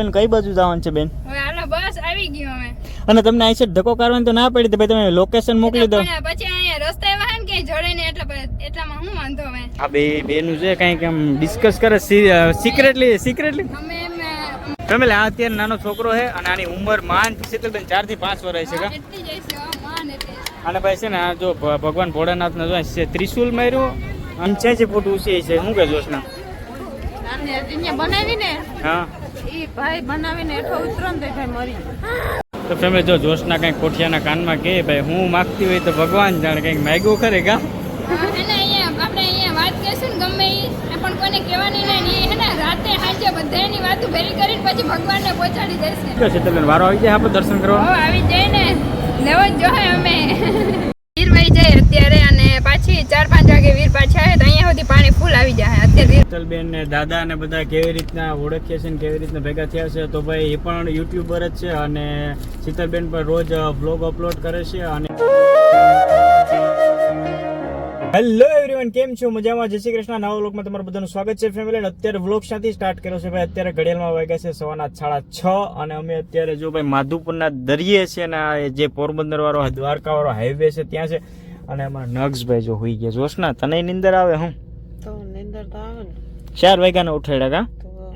શીતલબેન કઈ બાજુ જવાનું છે બેન? બસ આવી ગયો અમે અને તમને અહીં છે ધક્કો કરવાનો તો ના પડી તો ભાઈ તમે લોકેશન મોકલી દો. પછી અહીંયા રસ્તે વાહન કે જડે ને એટલે એટલામાં હું વાંધો હવે? આ બે બેનું છે કંઈક એમ ડિસ્કસ કરે સિક્રેટલી સિક્રેટલી અમે ફેમિલી આ અત્યારે નાનો છોકરો છે અને આની ઉંમર માન શીતલબેન ચારથી પાંચ વર્ષ છે અને ભાઈ છે ને આ જો ભગવાન ભોળાનાથ નો છે ત્રિશુલ માર્યું અને છે ફૂટ ઊંચી છે શું કે જોશના? બનાવીને? હા. એ ભાઈ બનાવીને હેઠો ઉતરો ને તો ભાઈ મરી. તો ફેમિલી જો જોશના કંઈક કોઠિયાના કાનમાં કે ભાઈ હું માગતી હોય તો ભગવાન જાણે કંઈક માગ્યું ખરે કા? આપણે અહીંયા વાત કરીશું ને ગમે એ પણ કોઈને કહેવાની નહીં હે ને રાતે સાંજે બધાની વાતો ભેરી કરીને પછી ભગવાનને પહોંચાડી દેશે. શું શીતલબેન વારો આવી જાય આપણે દર્શન કરવા હો આવી જાય ને. લેવો જ જોઈએ અમે વીર વહી જાય અત્યારે અને પાછી ચાર પાંચ વાગે વીર પાછી આવે તો અહીંયા સુધી પાણી ફૂલ આવી શીતલબેન ને દાદા ને બધા કેવી રીતના ઓળખીએ છે ને કેવી રીતના ભેગા થયા છે, તો ભાઈ એ પણ યુટ્યુબર જ છે અને શીતલબેન પણ રોજ વ્લોગ અપલોડ કરે છે અને હેલો એવરીવન કેમ છો? મજામાં? જય શ્રી કૃષ્ણ. નવા વ્લોગમાં તમારું બધાનું સ્વાગત છે ફેમિલી અત્યારે વ્લોગ શાંતિ સ્ટાર્ટ કર્યો છે ભાઈ. અત્યારે ઘડિયાળમાં વાગ્યા છે સવારના સાડા છ અને અમે અત્યારે જો ભાઈ માધુપુરના દરિયે છે ને જે પોરબંદર વાળો દ્વારકા વાળો હાઈવે છે, ત્યાં છે. અને અમારા નક્ષભાઈ જો હોઈ ગયા જોશ ને તને નિંદર આવે, હું? ચાર વાગ્યાના ઉઠાડ્યા કા?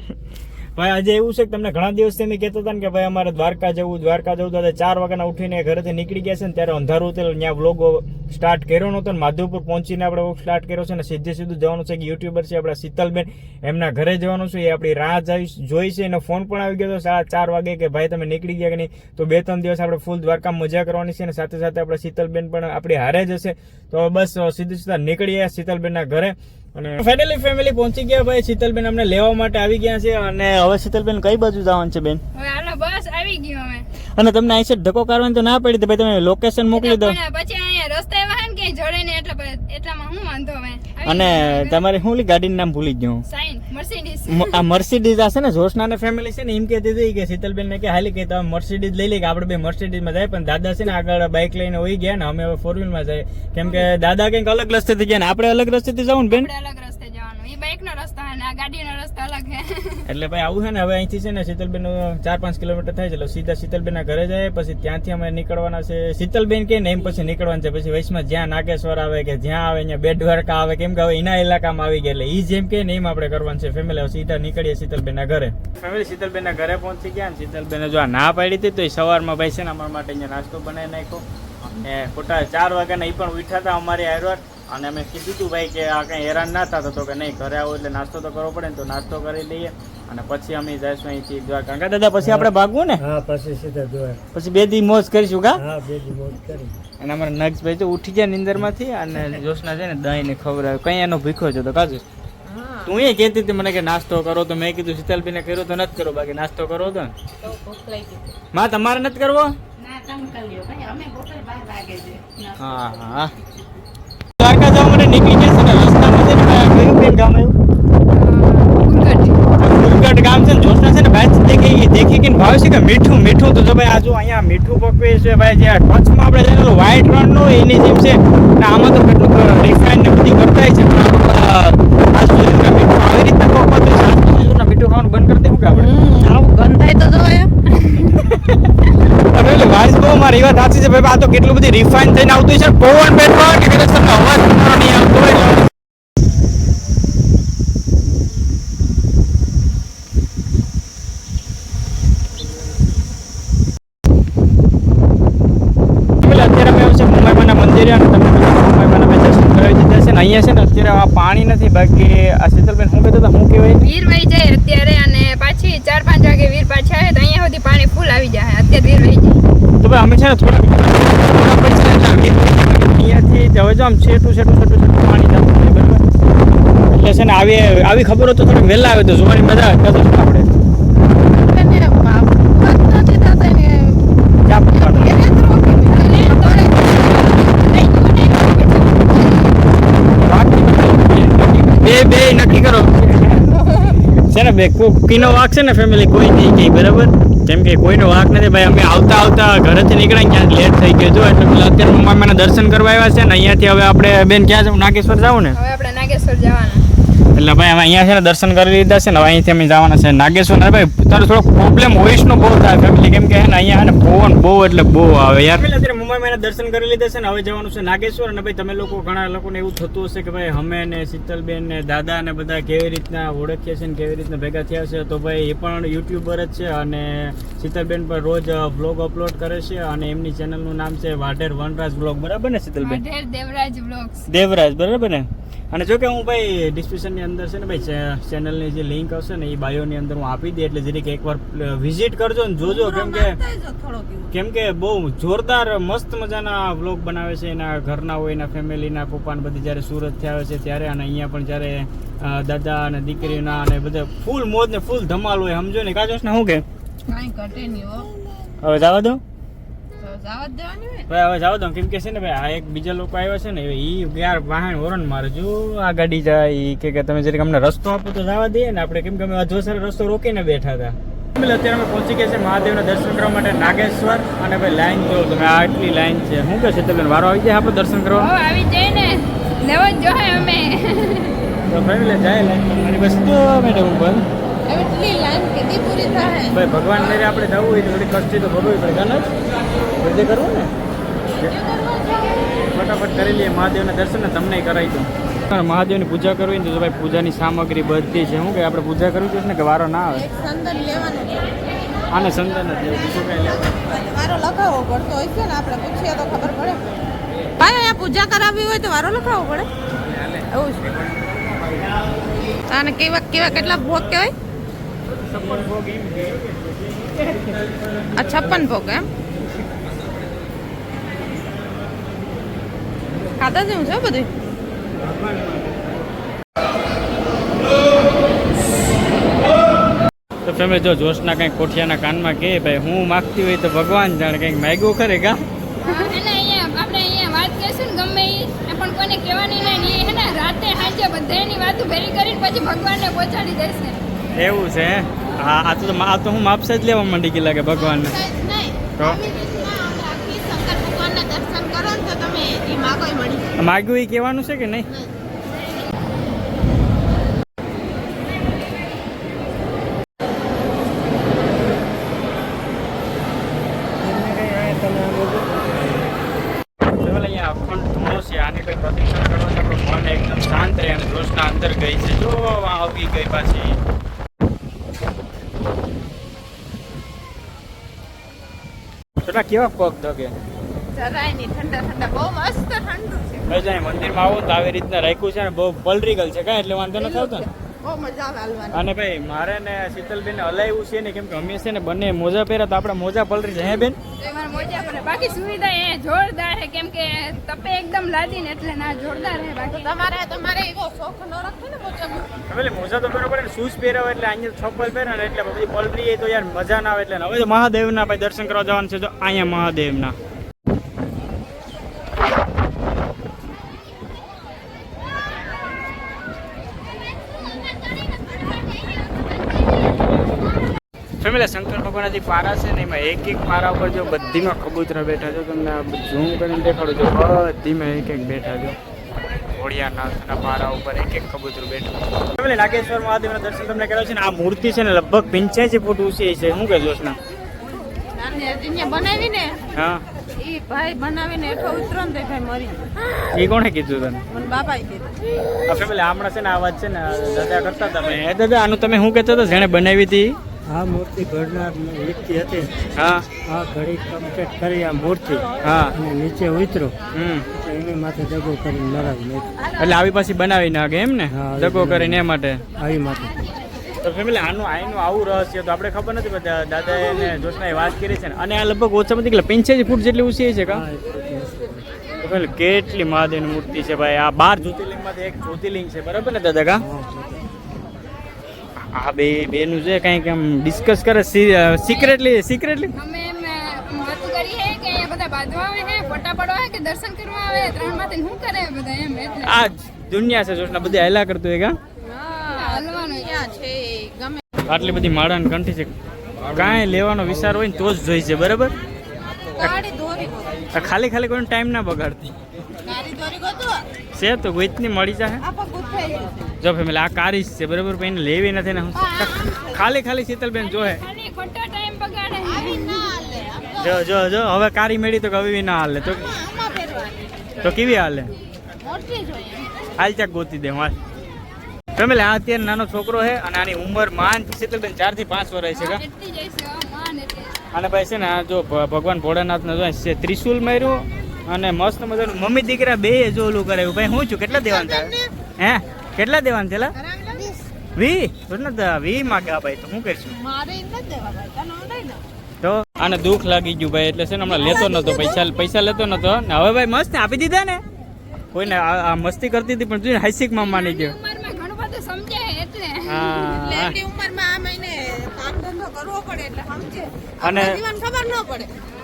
ભાઈ આજે એવું છે કે તમને ઘણા દિવસથી અમે કહેતા હતા ને કે ભાઈ અમારે દ્વારકા જવું દ્વારકા જવું તો ચાર વાગ્યાના ઉઠીને ઘરેથી નીકળી ગયા છે ને ત્યારે અંધારું હતું ત્યાં વ્લોગ સ્ટાર્ટ કર્યો નહોતો ને માધવપુર પહોંચીને આપણે સ્ટાર્ટ કર્યો છે ને સીધે સીધું જવાનું છે કે યુટ્યુબર છે આપણા શીતલબેન એમના ઘરે જવાનું છે એ આપણી રાહ જોઈ છે એનો ફોન પણ આવી ગયો હતો સાડા ચાર વાગે કે ભાઈ તમે નીકળી ગયા કે નહીં? તો બે ત્રણ દિવસ આપણે ફૂલ દ્વારકા મજા કરવાની છે અને સાથે સાથે આપણે શીતલબેન પણ આપણી હારે જશે તો બસ સીધે સીધા નીકળી ગયા શીતલબેનના ઘરે. અને ફાઇનલી ફેમિલી પહોંચી ગયા ભાઈ. શીતલબેન અમને લેવા માટે આવી ગયા છે અને હવે શીતલબેન કઈ બાજુ જવાનું છે બેન? હવે બસ આવી ગયો અમે. અને તમને અહીં છે ધક્કો કાઢવાની તો ના પડી તો ભાઈ તમે લોકેશન મોકલી દો. પછી અહીંયા રસ્તે વાહન કે જોડે ને એટલે એટલામાં હું વાંધો અમે? અને. તમારે શું લી ગાડીનું નામ ભૂલી ગયો આ મર્સિડીઝ આ છે ને જોશના ને ફેમિલી છે ને એમ કહેતી હતી કે શીતલબેન ને કે હાલી કે તમે મર્સિડીઝ લઈ લે કે આપણે બે મર્સિડીઝમાં જાય. પણ દાદા છે ને આગળ બાઇક લઈને હોઈ ગયા ને અમે હવે ફોર વ્હીલમાં જાય. કેમ કે દાદા કંઈક અલગ રસ્તેથી ગયા ને આપણે અલગ રસ્તેથી જવું ને બેન? અલગ રસ્તે જવાનું એ બાઇક નો રસ્તો અને આ ગાડીનો રસ્તો અલગ છે. એટલે ભાઈ આવું છે ને હવે અહીંથી છે ને શીતલબેન ચાર પાંચ કિલોમીટર થાય છે એટલે સીધા શીતલબેન ના ઘરે જાય પછી ત્યાંથી અમે નીકળવાના છે. શીતલબેન કે ને એમ પછી નીકળવાનું છે. પછી વૈશમાં જ્યાં નાગેશ્વર આવે કે જ્યાં આવે અહીંયા બેટ દ્વારકા આવે કેમ કે હવે એના ઇલાકામાં આવી ગયા એટલે એ જેમ કે ને એમ આપણે કરવાનું છે. ફેમિલી સીધા નીકળીએ શીતલબેન ના ઘરે. ફેમિલી શીતલબેન ના ઘરે પહોંચી ગયા ને શીતલબેન જો આ ના પાડી હતી તો એ સવારમાં ભાઈ છે ને અમારા માટે અહીંયા નાસ્તો બનાવી નાખ્યો. ને ખોટા ચાર વાગ્યાના એ પણ ઉઠ્યા હતા અમારી હારવાર અને અમે કીધું હતું ભાઈ કે આ કંઈ હેરાન ના થતો તો કે નહીં ઘરે આવો એટલે નાસ્તો તો કરવો પડે ને તો નાસ્તો કરી લઈએ. અને પછી અમે જઈશું અહીંથી દ્વારકા. કા દાદા પછી આપણે ભાગવું ને? હા પછી સીધા દ્વારકા. પછી બે દી મોજ કરીશું કા? હા બે દી મોજ કરી. અને અમારા નક્ષભાઈ તો ઉઠી ગયા નિંદરમાંથી અને જોશના છે ને દહીં ને ખબર કઈ એનો ભીખો છે તો કાજુ. તું એ કહેતી હતી મને કે નાસ્તો કરો તો મેં કીધું શીતલબીને કર્યો તો નથી કરો બાકી નાસ્તો કરો તો. ને તો ભૂખ લાગી ગઈ. માં તમારે નથી કરવો? ના તમે કરી લ્યો ભાઈ. અમે બપોર બાર વાગે છે હા હા દ્વારકા જવા માટે નીકળી ગયા છે ને રસ્તામાં છે ને કયું ગામ આવ્યું? ગુરગઢ ગામ છે ને જોશના છે ને ભાઈ દેખી દેખી કે ભાવ છે કે મીઠું મીઠું તો જો ભાઈ આ જો અહીંયા મીઠું પકવે છે ભાઈ જે કચ્છમાં આપણે જઈને વ્હાઈટ રણનું એની જેમ છે ને આમાં તો કેટલું રિફાઇન ને બધી કરતા છે મીઠું આવી રીતના પકવતું છે મીઠું ખાવાનું બંધ કરી દેવું કે આપણે? આવું ગંધાય તો જો એમ એટલે વાઇસ બહુ મારી વાત સાચી છે ભાઈ આ તો કેટલું બધી રિફાઇન થઈને આવતું છે પવન બેઠવા કે કદાચ તમને અવાજ નહીં આવતો હોય એટલે એટલે અત્યારે અમે આવ્યા છે મુંબઈમાંના મંદિરે અને તમે બધા મુંબઈમાંના મેં દર્શન કરાવી દીધા છે ને અહીંયા છે ને અત્યારે આ પાણી નથી બાકી આ શીતલબેન શું કહેતા હતા શું કહેવાય? વીર વહી જાય અત્યારે અને પાછી ચાર પાંચ વાગે વીર પાછી આવે તો અહીંયા સુધી પાણી ફૂલ આવી જાય અત્યારે વીર વહી જાય. તો ભાઈ અમે છે ને થોડા થોડા પૈસા અહીંયાથી હવે જો આમ છેટું છેટું છેટું છેટું પાણી જતું બરાબર? એટલે છે ને આવી આવી ખબર તો થોડીક વહેલા આવે તો જોવાની મજા આવે આપણે એને બાપ વાત નથી થતા ને ચા પીવાનું. એને તો રોકી દીધા. એને તો બે બે નક્કી કરો છે ને બે કીનો વાક છે ને ફેમિલી કોઈ નહીં કે બરાબર? કેમ કે કોઈનો વાક નથી ભાઈ અમે આવતા આવતા ઘરેથી નીકળ્યા ક્યાં લેટ થઈ ગયો. જો એટલે પેલા અત્યારે મમ્માના દર્શન કરવા આવ્યા છે ને અહીંયાથી હવે આપણે બેન ક્યાં જવું? નાગેશ્વર જવું ને? હવે આપણે નાગેશ્વર જવાના. એટલે ભાઈ અમે અહીંયા છે ને દર્શન કરી લીધા છે ને હવે અહીંથી અમે જવાના છે. નાગેશ્વર ને ભાઈ તારો થોડો પ્રોબ્લેમ વોઇસનો બહુ થાય ફેમિલી કેમ કે ને અહીંયા ને પવન બહુ એટલે બહુ આવે યાર. અત્યારે મુંબઈમાં દર્શન કરી લીધા છે ને હવે જવાનું છે નાગેશ્વર અને ભાઈ તમે લોકો ઘણા લોકોને એવું થતું હશે કે ભાઈ અમે ને શીતલબેન ને દાદા ને બધા કેવી રીતના ઓળખીએ છીએ ને કેવી રીતના ભેગા થયા છે તો ભાઈ એ પણ યુટ્યુબર જ છે અને શીતલબેન પર રોજ બ્લોગ અપલોડ કરે છે અને એમની ચેનલનું નામ છે વાઢેર વનરાજ બ્લોગ બરાબર ને શીતલબેન? દેવરાજ બ્લોગ્સ દેવરાજ બરાબર ને? અને જો કે હું ભાઈ ડિસ્ક્રિપ્શનની અંદર છે ને ભાઈ ચેનલની જે લિંક આવશે ને એ બાયોની અંદર હું આપી દે એટલે જરીક એકવાર વિઝિટ કરજો ને જોજો. કેમ કે કેમ કે બહુ જોરદાર મસ્ત મજાના વ્લોગ બનાવે છે. એના ઘરના હોય એના ફેમિલીના પપ્પા ને બધી જ્યારે સુરતથી આવે છે ત્યારે અને અહીંયા પણ જ્યારે દાદા અને દીકરીના અને બધા ફૂલ મોજ ને ફૂલ ધમાલ હોય સમજો ને. કાજોશ ને શું કે? હવે જવા દો. જ ભાઈ હવે જાવ દો. કેમ કે છે ને ભાઈ આ એક બીજા લોકો આવ્યા છે ને એ યાર વાહન હોરન મારે. જો આ ગાડી જાય એ કે તમે જરીક અમને રસ્તો આપો તો જવા દઈએ ને. આપણે કેમ કે અમે અધવસર રસ્તો રોકીને બેઠા હતા. અત્યારે અમે પહોંચી ગયા છે મહાદેવના દર્શન કરવા માટે નાગેશ્વર. અને ભાઈ લાઈન જો તમે આટલી લાઈન છે. શું કહે છે તમે વારો આવી જાય આપણે દર્શન કરવા? આવી જાય ને. લેવો જ અમે. તો ફેમિલી જાય લાઈન મારી બસ તો મેડમ ઉપર. એટલી લાઈન કેદી પૂરી થાય? ભાઈ ભગવાન મેરે આપણે જવું હોય તો થોડી કષ્ટી તો ભોગવવી પડે. કાને બધે કરવું ને. ફટાફટ કરી લઈએ મહાદેવના દર્શન ને તમને કરાવી દઉં. મહાદેવની પૂજા કરવી ને તો ભાઈ પૂજાની સામગ્રી બધી છે. શું કે આપણે પૂજા કરવી જોઈએ ને કે વારો ના આવે? આને સંતાન જ બીજું કઈ વારો લખાવો પડતો હોય છે ને આપણે પૂછીએ તો ખબર પડે. ભાઈ અહીંયા પૂજા કરાવવી હોય તો વારો લખાવવો પડે. એવું છે. અને કેવા કેવા કેટલા ભોગ કહેવાય? ભોગ આ છપ્પન ભોગ એમ? ખાતા જેવું છે બધું? તો ફેમિલી જો જોશના કંઈક કોઠિયાના કાનમાં કે ભાઈ હું માગતી હોય તો ભગવાન જાણે કંઈક માગ્યું ખરે કા? આપણે અહીંયા વાત કહીશું ને ગમે એ પણ કોઈને કહેવાની નહીં એ હે ને રાતે સાંજે બધાની વાતો ભેરી કરીને પછી ભગવાનને પહોંચાડી દેશે. એવું છે? હે? હા આ તો આ તો હું માપસે જ લેવા માંડી કે લાગે ભગવાનને? તો શંકર ભગવાનના દર્શન કરો ને તો તમે એ માગો મળી માગ્યું એ કહેવાનું છે કે નહીં? શાંત રહે અને જોશના અંદર ગઈ છે જો આવી ગઈ પાછી પેલા કેવા પગ ધગે જરાય નહીં ઠંડા ઠંડા. બહુ મસ્ત ઠંડુ છે. ભાઈ મંદિરમાં આવો તો આવી રીતના રાખ્યું છે ને બહુ પલરીગલ છે. કાંઈ એટલે વાંધો નથી આવતો ને. બહુ મજા આવે અને ભાઈ મારે ને શીતલબેન હલાવ્યું છે ને કેમ કે અમે છે ને બંને મોજા પહેરા તો આપણે મોજા પલરી જાય હે બેન? બાકી સુવિધા એ જોરદાર છે. કેમ કે તપે એકદમ લાદી ને એટલે ના જોરદાર છે બાકી. તમારે તમારે એવો શોખ ન રાખે ને મોજાનો હવે મોજા તો બરોબર ને શૂઝ પહેરાવે એટલે અહીંયા છપ્પલ પહેરે ને એટલે પછી પલરી તો યાર મજા ના આવે. એટલે હવે મહાદેવના ભાઈ દર્શન કરવા જવાનું છે. તો અહીંયા મહાદેવના. ફેમિલી શંકર ભગવાનના જે પારા છે ને એમાં એક એક પારા ઉપર જો બધીમાં કબૂતરા બેઠા છો. તમને ઝૂમ કરીને દેખાડું છું. બધીમાં એક એક બેઠા છો. ઘોડિયાનાથના પારા ઉપર એક એક કબૂતરું બેઠું ફેમિલી નાગેશ્વર મહાદેવના દર્શન તમને કર્યા છે ને આ મૂર્તિ છે ને લગભગ પંચ્યાસી ફૂટ ઊંચી છે. શું કે જોશના બનાવીને? હા. એ ભાઈ બનાવીને એઠો ઉતરો ને ભાઈ મરી એ કોણે કીધું તને? મને બાપાએ કીધું. આ ફેમિલી હમણાં છે ને આ વાત છે ને દાદા કરતા હતા. મેં એ દાદા આનું તમે શું કહેતા હતા? જેણે બનાવી હતી આ મૂર્તિ ઘડનાર વ્યક્તિ હતી. હા. આ ઘડી કમ્પ્લીટ કરી આ મૂર્તિ. હા. અને નીચે ઉતરો. હમ. એની માથે દગો કરીને મરાવી નાખી એટલે આવી પાછી બનાવી નાખે એમ ને? દગો કરીને એ માટે? આવી માટે તો ફેમિલી આનું આઈનું આવું રહસ્ય તો આપણે ખબર નથી પણ દાદા એને જોશનાએ વાત કરી છે ને. અને આ લગભગ ઓછામાં કેટલા પંચ્યાસી ફૂટ જેટલી ઊંચી છે કા? કેટલી મહાદેવની મૂર્તિ છે ભાઈ. આ બાર જ્યોતિર્લિંગમાંથી એક જ્યોતિર્લિંગ છે. બરાબર ને દાદા કા? આ બે બેનું છે કંઈક એમ ડિસ્કસ કરે સિક્રેટલી સિક્રેટલી અમે એમ વાતો કરી છે કે બધા બાંધવા આવે છે ફોટા પડવા આવે કે દર્શન કરવા આવે ત્રણમાંથી શું કરે બધા એમ? એટલે આ દુનિયા છે જોશના બધા હેલા કરતું હોય કા? હલવાનું ક્યાં છે ગમે. આટલી બધી માળાની કંઠી છે. કાંઈ લેવાનો વિચાર હોય ને તો જ જોઈ છે બરાબર? ખાલી ખાલી કોઈને ટાઈમ ના બગાડતી. ગાડી દોરી ગોતો છે તો ગોઈતની મળી જાય જો ફેમિલી આ કારી છે બરાબર? પણ લેવી નથી ને હું ખાલી ખાલી શીતલબેન જોહે. ખાલી ખોટો ટાઈમ બગાડે આવી ના હાલે આમ તો. જો જો જો હવે કારી મેળી તો હવે ના હાલે. તો તો કેવી હાલે? હાલ ચાક ગોતી દે હાલ. ફેમિલી આ અત્યારે નાનો છોકરો છે અને આની ઉંમર માન શીતલબેન ચારથી પાંચ વર્ષ છે અને ભાઈ છે ને આ જો ભગવાન ભોળાનાથ ને છે ત્રિશુલ માર્યું અને મસ્ત મજાનું મમ્મી દીકરા બે જો ઓલું કરાયું ભાઈ હું છું? કેટલા દેવાનું હે? કેટલા દેવાના છેલા વી વી માગ્યા ભાઈ તો હું કરીશું મારે તો આને દુઃખ લાગી ગયું ભાઈ એટલે છે ને હમણાં લેતો નતો પૈસા પૈસા લેતો નતો. ને હવે ભાઈ મસ્ત આપી દીધા ને. કોઈને આ મસ્તી કરતી હતી પણ તું હાઈસિકમાં માની ગયો. અને-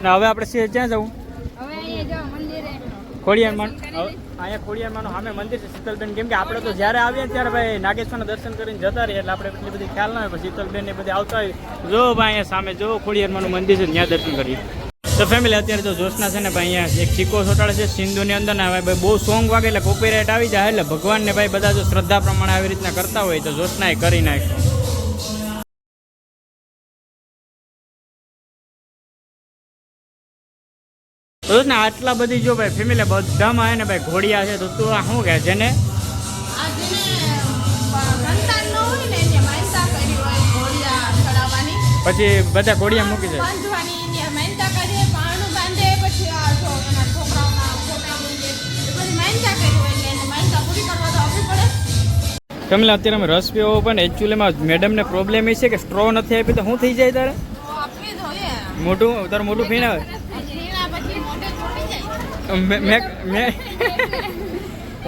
હવે આપણે ક્યાં જવું હવે અહીંયા જાઓ મંદિરે ખોડિયારમાં અહીંયા ખોડિયારમાંનું સામે મંદિર છે, શીતલબેન. કેમ કે આપણે તો જ્યારે આવીએ ત્યારે ભાઈ નાગેશ્વરના દર્શન કરીને જતા રહીએ, એટલે આપણે એટલી બધી ખ્યાલ ના હોય. પણ શીતલબેન ને બધી આવતા હોય. જો ભાઈ અહીંયા સામે જો ખોડિયારમાંનું મંદિર છે, ત્યાં દર્શન કરીએ. તો ફેમિલી અત્યારે તો જોશના છે ને ભાઈ અહીંયા એક સિક્કો સોટાડે છે, સિંધુની અંદર ને ભાઈ બહુ સોંગ વાગે એટલે કોપીરાઇટ આવી જાય, એટલે ભગવાનને ભાઈ બધા જો શ્રદ્ધા પ્રમાણે આવી રીતના કરતા હોય તો જોશના એ કરી નાખે. તો ને આટલા બધી જો ભાઈ ફેમિલી બધામાં હે ને ભાઈ ઘોડિયા છે તો તું આ શું કહે છે ને? પછી બધા ઘોડિયા મૂકી જાય ફેમિલી અત્યારે અમે રસ પીવો પણ એકચ્યુઅલીમાં મેડમને પ્રોબ્લેમ એ છે કે સ્ટ્રો નથી આપી તો શું થઈ જાય તારે? મોટું તારું મોટું ફીણ આવે રીણા પછી મોઢે ચોટી જાય મેં મેં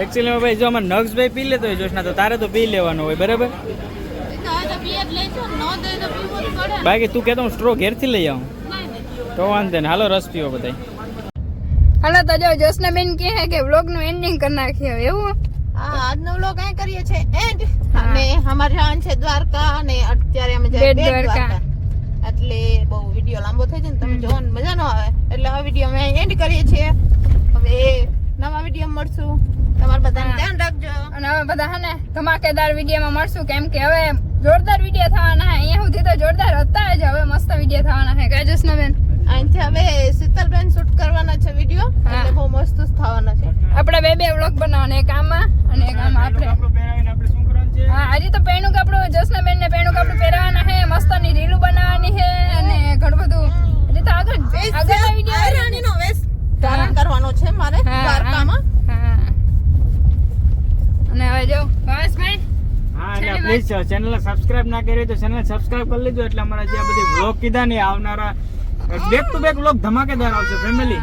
એકચ્યુઅલીમાં ભાઈ જો અમારે નક્ષભાઈ પી લેતો હોય જોશના તો તારે તો પી લેવાનો હોય બરાબર? બાકી તું કહેતો હું સ્ટ્રો ઘેરથી લઈ આવું. તો વાંધો ને હાલો રસ પીવો બધા હાલો તો જો જોશના બેન કહે છે કે વ્લોગનું એન્ડિંગ કરી નાખીએ એવું? હા આજનો વ્લોગ અહીં કરીએ છે? એન્ડ અને અમારે જવાનું છે દ્વારકા અને અત્યારે અમે જઈએ. દ્વારકા. એટલે બહુ વીડિયો લાંબો થઈ જાય ને તમે જોવાનું મજા ન આવે. એટલે આ વીડિયો અમે એન્ડ કરીએ છીએ. હવે નવા વીડિયો મળશું. તમારે બધાને ધ્યાન રાખજો. અને હવે બધા હે ને ધમાકેદાર વિડીયોમાં મળશું. કેમ કે હવે જોરદાર વીડિયો થવાના છે અહીંયા સુધી તો જોરદાર હતા જ. હવે મસ્ત વીડિયો થવાના છે કઈ જોશના બેન અહીંથી હવે શીતલબેન શૂટ કરવાના છે વીડિયો. હા. એટલે બહુ મસ્ત જ થવાના છે. આપણે બે બે વ્લોગ બનાવવાના એક આમાં અને એક આમાં આપણે હા આજે તો પેણું કપડું જોશના બેન ને પેણું કાપડું પહેરવાના છે મસ્તની રીલું બનાવવાની છે અને ઘણું બધું. એટલે તો આગળ આગળના વીડિયો ધારણ કરવાનો છે મારે દ્વારકામાં. હા. અને હવે જો ભાવેશભાઈ હા એટલે પ્લીઝ ચેનલ સબસ્ક્રાઇબ ના કરી તો ચેનલ સબસ્ક્રાઇબ કરી લેજો એટલે અમારા જે બધી વ્લોગ કીધા ને આવનારા બેક ટુ બેક વ્લોગ ધમાકેદાર આવશે ફેમિલી.